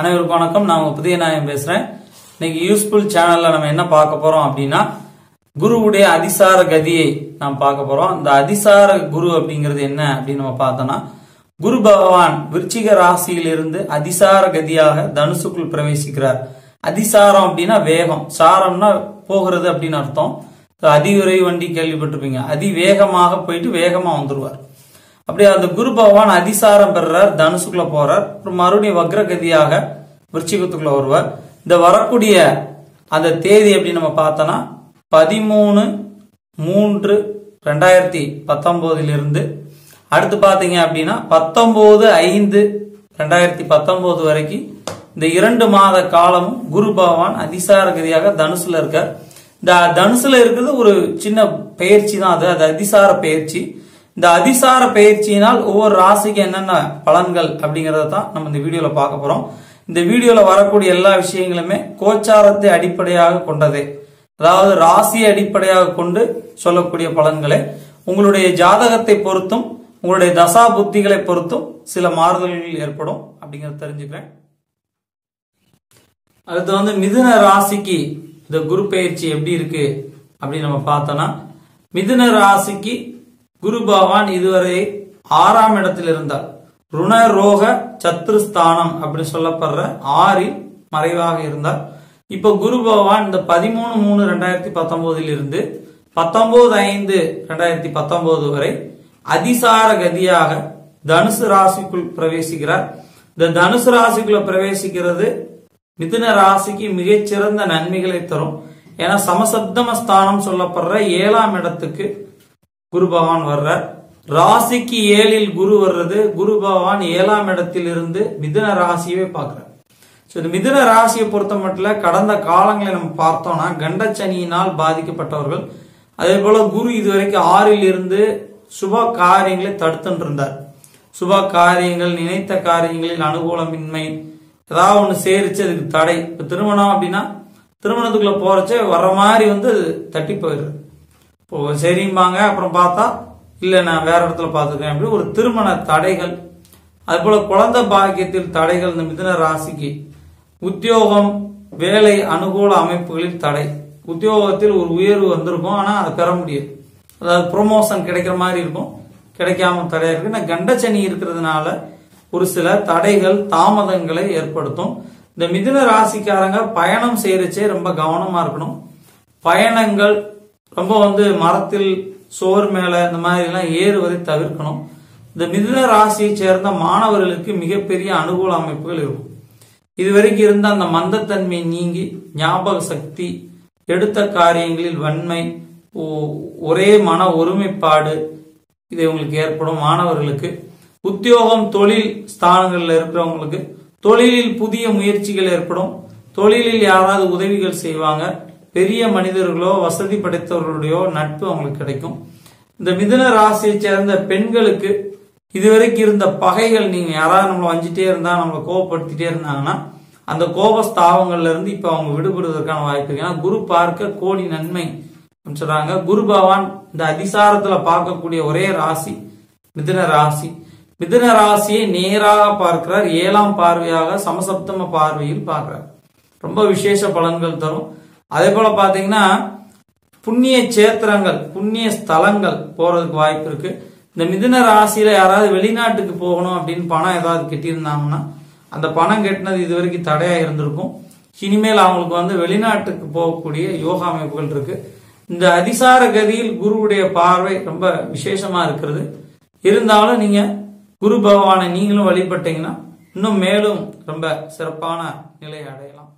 அனைவருக்கும் வணக்கம். நான் உங்க புதிய நாயம் பேசுறேன். இன்னைக்கு யூஸ்ஃபுல் சேனல்ல நம்ம என்ன பார்க்க போறோம் அப்படின்னா குருவுடைய அதிசார கதியை நாம் பார்க்க போறோம். இந்த அதிசார குரு அப்படிங்கிறது என்ன அப்படின்னு நம்ம பார்த்தோம்னா குரு பகவான் விருச்சிக ராசியிலிருந்து அதிசார கதியாக தனுசுக்குள் பிரவேசிக்கிறார். அதிசாரம் அப்படின்னா வேகம். சாரம்னா போகிறது அப்படின்னு அர்த்தம். அதிவிரை வண்டி கேள்விப்பட்டிருப்பீங்க. அதிவேகமாக போயிட்டு வேகமா வந்துருவார். அப்படியே அந்த குரு பகவான் அதிசாரம் பெறுறார் தனுசுக்குள்ள போறார். அப்புறம் மறுபடியும் வக்ரகதியாக விருச்சிகத்துக்குள்ள வருவார். இந்த வரக்கூடிய அந்த தேதி எப்படி நம்ம பார்த்தோம்னா பதிமூணு மூன்று ரெண்டாயிரத்தி பத்தொன்பதிலிருந்து அடுத்து பாத்தீங்க அப்படின்னா பத்தொன்பது ஐந்து ரெண்டாயிரத்தி பத்தொன்பது வரைக்கும் இந்த இரண்டு மாத காலமும் குரு பகவான் அதிசார கதியாக தனுசுல இருக்கார். இந்த தனுசுல இருக்கிறது ஒரு சின்ன பயிற்சி தான் அது அது அதிசார பயிற்சி. இந்த அதிசார பயிற்சியினால் ஒவ்வொரு ராசிக்கு என்னென்ன பலன்கள் அப்படிங்கறத தான் நம்ம இந்த வீடியோல பார்க்க போறோம். இந்த வீடியோல வரக்கூடிய எல்லா விஷயங்களுமே கோச்சாரத்தை அடிப்படையாக கொண்டதே. அதாவது ராசியை அடிப்படையாக கொண்டு சொல்லக்கூடிய பலன்களே. உங்களுடைய ஜாதகத்தை பொறுத்தும் உங்களுடைய தசா புத்திகளை பொறுத்தும் சில மாறுதல்கள் ஏற்படும் அப்படிங்கறத தெரிஞ்சுக்கிறேன். அடுத்து வந்து மிதுன ராசிக்கு இந்த குரு பயிற்சி எப்படி இருக்கு அப்படின்னு நம்ம பார்த்தோம்னா மிதுன ராசிக்கு குரு பகவான் இதுவரை ஆறாம் இடத்தில் இருந்தார். ருணரோக சத்ருஸ்தானம் அப்படின்னு சொல்லப்படுற ஆறில் மறைவாக இருந்தார். இப்ப குரு பகவான் இந்த பதிமூணு மூணு ரெண்டாயிரத்தி பத்தொன்பதில் இருந்து பத்தொன்பது ஐந்து ரெண்டாயிரத்தி பத்தொன்பது வரை அதிசார கதியாக தனுசு ராசிக்குள் பிரவேசிக்கிறார். இந்த தனுசு ராசிக்குள்ள பிரவேசிக்கிறது மிதுன ராசிக்கு மிகச்சிறந்த நன்மைகளை தரும். ஏன்னா சமசப்தம ஸ்தானம் சொல்லப்படுற ஏழாம் இடத்துக்கு குரு பகவான் வர்றார். ராசிக்கு ஏழில் குரு வர்றது குரு பகவான் ஏழாம் இடத்தில் இருந்து மிதுன ராசியவே பார்க்கிறார். ஸோ இந்த மிதுன ராசியை பொறுத்த மட்டும் கடந்த காலங்களை நம்ம பார்த்தோம்னா கண்டச்சனியினால் பாதிக்கப்பட்டவர்கள் அதே போல குரு இதுவரைக்கும் ஆறில் இருந்து சுப காரியங்களை தடுத்துட்டு இருந்தார். சுப காரியங்கள் நினைத்த காரியங்களில் அனுகூலமின்மை ஏதாவது ஒன்று சேரிச்சு அதுக்கு தடை. இப்போ திருமணம் அப்படின்னா திருமணத்துக்குள்ள போறச்சே வர மாதிரி வந்து தட்டி போயிடுது. இப்போ சரிம்பாங்க அப்புறம் பார்த்தா இல்லை நான் வேற இடத்துல பார்த்துக்கிறேன். அப்படி ஒரு திருமண தடைகள். அதுபோல குழந்தை பாக்கியத்தில் தடைகள் இந்த மிதுன ராசிக்கு. உத்தியோகம் வேலை அனுகூல அமைப்புகளில் தடை. உத்தியோகத்தில் ஒரு உயர்வு வந்திருக்கும் ஆனால் அதை பெற முடியாது. அதாவது ப்ரொமோஷன் கிடைக்கிற மாதிரி இருக்கும். கிடைக்காம தடையா இருக்கு. நான் கண்டச்சனி இருக்கிறதுனால ஒரு சில தடைகள் தாமதங்களை ஏற்படுத்தும். இந்த மிதுன ராசிக்காரங்க பயணம் செய்யறச்சே ரொம்ப கவனமா இருக்கணும். பயணங்கள் ரொம்ப வந்து மரத்தில் சோர் மேல இந்த மாதிரி எல்லாம் ஏறுவதை தவிர்க்கணும். இந்த மிதுன ராசியை சேர்ந்த மாணவர்களுக்கு மிகப்பெரிய அனுகூல அமைப்புகள் இருக்கும். இதுவரைக்கும் இருந்த அந்த மந்தத்தன்மை நீங்கி ஞாபக சக்தி எடுத்த காரியங்களில் வன்மை ஒரே மன ஒருமைப்பாடு இது உங்களுக்கு ஏற்படும் மாணவர்களுக்கு. உத்தியோகம் தொழில் ஸ்தானங்களில் இருக்கிறவங்களுக்கு தொழிலில் புதிய முயற்சிகள் ஏற்படும். தொழிலில் யாராவது உதவிகள் செய்வாங்க. பெரிய மனிதர்களோ வசதி படைத்தவர்களுடையோ நட்பு அவங்களுக்கு கிடைக்கும். இந்த மிதுன ராசியை சேர்ந்த பெண்களுக்கு இதுவரைக்கும் இருந்த பகைகள் நீங்க யாராவது நம்மளை வஞ்சிட்டே இருந்தா நம்மளை கோபப்படுத்திட்டே இருந்தாங்கன்னா அந்த கோபஸ்தாவங்கள்ல இருந்து இப்ப அவங்க விடுபடுவதற்கான வாய்ப்பு இருக்கு. ஏன்னா குரு பார்க்க கோடி நன்மை சொல்றாங்க. குரு பகவான் இந்த அதிசாரத்துல பார்க்கக்கூடிய ஒரே ராசி மிதுன ராசி. மிதுன ராசியை நேராக பார்க்கிறார். ஏழாம் பார்வையாக சமசப்தம பார்வையில் பார்க்கிறார். ரொம்ப விசேஷ பலன்கள் தரும். அதே போல பாத்தீங்கன்னா புண்ணிய சேத்திரங்கள் புண்ணிய ஸ்தலங்கள் போறதுக்கு வாய்ப்பு இருக்கு. இந்த மிதுன ராசியில யாராவது வெளிநாட்டுக்கு போகணும் அப்படின்னு பணம் ஏதாவது கட்டியிருந்தாங்கன்னா அந்த பணம் கட்டினது இது வரைக்கும் தடையா இருந்திருக்கும். இனிமேல் அவங்களுக்கு வந்து வெளிநாட்டுக்கு போகக்கூடிய யோகா அமைப்புகள் இருக்கு. இந்த அதிசார கதியில் குருவுடைய பார்வை ரொம்ப விசேஷமா இருக்கிறது. இருந்தாலும் நீங்க குரு பகவானை நீங்களும் வழிபட்டீங்கன்னா இன்னும் மேலும் ரொம்ப சிறப்பான நிலையை அடையலாம்.